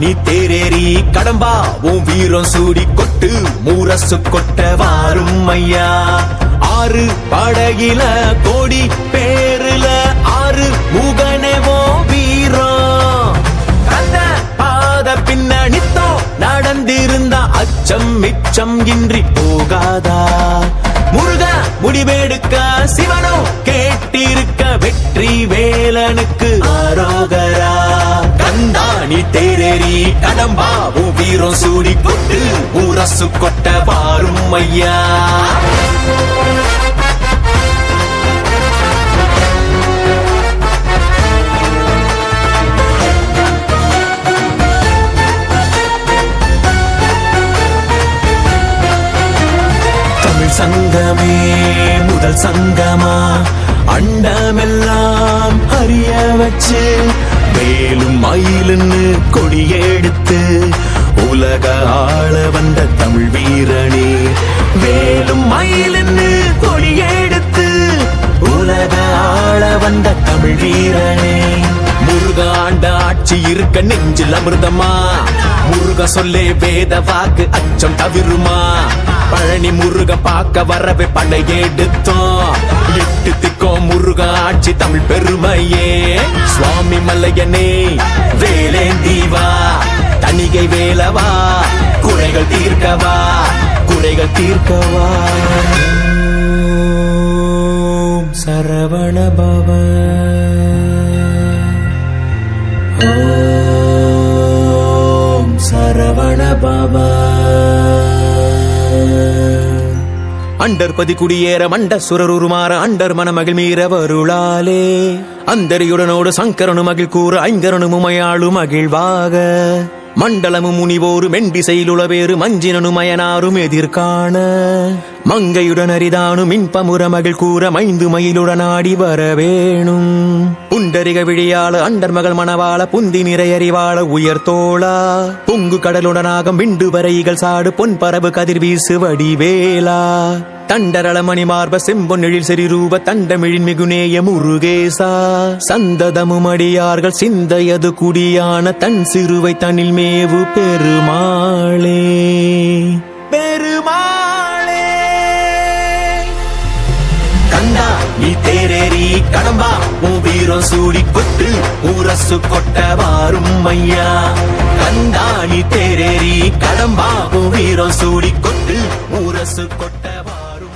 நீ தேரேறி கடம்பா உன் வீரம் சூடி கொட்டு மூரசு கொட்ட வாரும் ஐயா. ஆறு படகில கோடி பேருல ஆறு முகனவோ வீரம். கந்த பாத பின்னணித்தோ நடந்திருந்த அச்சம் மிச்சம் இன்றி போகாதா. முருக முடிவெடுக்க சிவனோ கேட்டிருக்க வெட்டி வீரம் சூடி கொட்டு ஊரசு கொட்ட பாரும் ஐயா. சங்கமே முதல் சங்கமா? அண்டமெல்லாம் அறிய வச்சு மேலும் மயிலுன்னு கொடியெடுத்து உலக ஆள வந்த தமிழ் வீரனே. வேலும் மயிலுன்னு கொடியெடுத்து உலக ஆள வந்த தமிழ் வீரனே. முருகாண்ட ஆட்சி இருக்க நெஞ்சில் அமிர்தமா? முருக சொல்லே வேத வாக்கு அச்சம் தவிருமா? பழனி முருக பார்க்க வரவே படை எடுத்தோம். எட்டு திக்கோம் முருக ஆட்சி தமிழ் பெருமையே. சுவாமி மல்லையனே வேலேந்தீவா தணிகை வேலவா? குறைகள் தீர்க்கவா? குறைகள் தீர்க்கவா? சரவண பவ. சரவண பவ. அண்டர் பதி குடியேற மண்ட சுரருமாற அண்டர் மனமகிழ் மீற வருளாலே. அந்தரியுடனோடு சங்கரனு மகிழ் கூற ஐங்கரனு முமையாளு மகிழ்வாக மண்டலமும் முனிவோரு மெண்டிசையிலுளவேறு மஞ்சினனும் மயனாரும் எதிர்காண மங்கையுடன் அரிதானு மின்பமுற மகள் கூற மைந்து மயிலுடனாடி வரவேணும். புண்டரிக விழியாள அண்டர் மகள் மணவாள புந்தி நிறையறிவாள உயர் தோளா. பொங்கு கடலுடனாக விண்டு வரைகள் சாடு பொன் பரவு கதிர் வடிவேலா. வடிவேலா தண்டரள மணிமார்ப செம்பொன்னெழில் செறிரூப தண்டமிழின் மிகுநேய முருகேசா. சந்ததமும் அடியார்கள் சிந்தையது குடியான தன் சிறுவை தனில் மேவு பெருமாளே. பெருமாளே. கண்டா நீ தேரேறி கடம்பா உன் வீரம் சூடி கொட்டு ஊரசு கொட்ட வாரும் ஐயா. கண்டா நீ தேரேறி கடம்பா உன் வீரம் சூடி கொட்டு அரசு கொட்ட வாரும்.